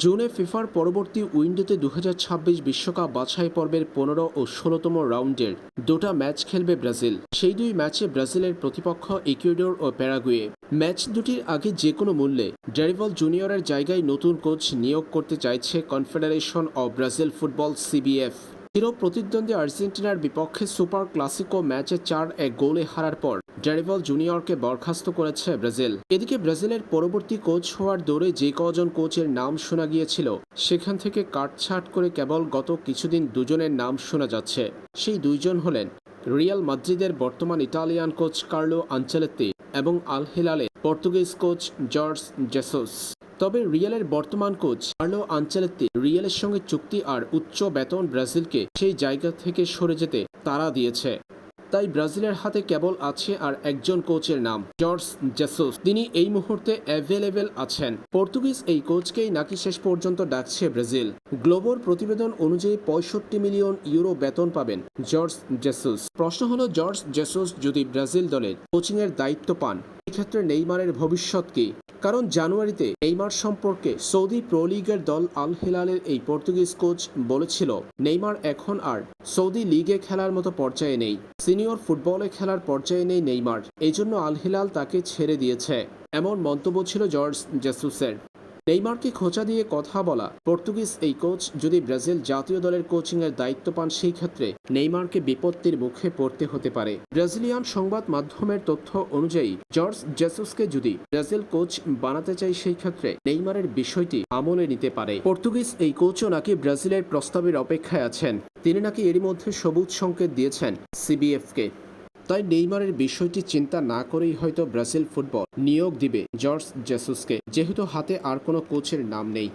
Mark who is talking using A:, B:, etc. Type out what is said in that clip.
A: জুনে ফিফার পরবর্তী উইন্ডোতে দু বিশ্বকাপ বাছাই পর্বের পনেরো ও ষোলোতম রাউন্ডের দুটা ম্যাচ খেলবে ব্রাজিল। সেই দুই ম্যাচে ব্রাজিলের প্রতিপক্ষ ইকুয়েডর ও প্যারাগুয়ে। ম্যাচ দুটির আগে যে কোনো মূল্যে ড্যারিভল জুনিয়রের জায়গায় নতুন কোচ নিয়োগ করতে চাইছে confederation of Brazil football CBF. চির প্রতিদ্বন্দ্বী আর্জেন্টিনার বিপক্ষে সুপার ক্লাসিকো ম্যাচে চার এক গোলে হারার পর ড্যারিভল জুনিয়রকে বরখাস্ত করেছে ব্রাজিল। এদিকে ব্রাজিলের পরবর্তী কোচ হওয়ার দৌড়ে যে কজন কোচের নাম শোনা গিয়েছিল, সেখান থেকে কাটছাট করে কেবল গত কিছুদিন দুজনের নাম শোনা যাচ্ছে। সেই দুইজন হলেন রিয়াল মাদ্রিদের বর্তমান ইতালিয়ান কোচ কার্লো আঞ্চেলেত্তি এবং আল হিলালে পর্তুগিজ কোচ জর্জ জেসোস। তবে রিয়ালের বর্তমান কোচ কার্লো আঞ্চেলেত্তি রিয়ালের সঙ্গে চুক্তি আর উচ্চ বেতন ব্রাজিলকে সেই জায়গা থেকে সরে যেতে তাড়া দিয়েছে। তাই ব্রাজিলের হাতে কেবল আছে আর একজন কোচের নাম, জর্জ জেসোস। তিনি এই মুহূর্তে অ্যাভেলেবেল আছেন। পর্তুগিজ এই কোচকেই নাকি শেষ পর্যন্ত ডাকছে ব্রাজিল। গ্লোবর প্রতিবেদন অনুযায়ী পঁয়ষট্টি মিলিয়ন ইউরো বেতন পাবেন জর্জ জেসুস। প্রশ্ন হলো, জর্জ জেসুস যদি ব্রাজিল দলের কোচিংয়ের দায়িত্ব পান, এক্ষেত্রে নেইমারের ভবিষ্যৎ কি? কারণ জানুয়ারিতে নেইমার সম্পর্কে সৌদি প্রো লিগের দল আল হিলালের এই পর্তুগিজ কোচ বলেছিল, নেইমার এখন আর সৌদি লিগে খেলার মতো পর্যায়ে নেই, সিনিয়র ফুটবলে খেলার পর্যায়ে নেই নেইমার এই জন্য আল হিলাল তাকে ছেড়ে দিয়েছে, এমন মন্তব্য ছিল জর্জ জেসুসের। নেইমারকে খোঁচা দিয়ে কথা বলা পর্তুগিজ এই কোচ, যদি ব্রাজিল জাতীয় দলের কোচিংয়ের দায়িত্ব পান, সেই ক্ষেত্রে নেইমারকে বিপত্তির মুখে পড়তে হতে পারে। ব্রাজিলিয়ান সংবাদ মাধ্যমের তথ্য অনুযায়ী, জর্জ জেসুসকে যদি ব্রাজিল কোচ বানাতে চাই সেই ক্ষেত্রে নেইমারের বিষয়টি আমলে নিতে পারে। পর্তুগিজ এই কোচও নাকি ব্রাজিলের প্রস্তাবের অপেক্ষায় আছেন। তিনি নাকি এরই মধ্যে সবুজ সংকেত দিয়েছেন সিবিএফকে। তাই নেইমারের বিষয়টি চিন্তা না করেই হয়তো ব্রাজিল ফুটবল নিয়োগ দিবে জর্জ জেসুসকে, যেহেতু হাতে আর কোনো কোচের নাম নেই।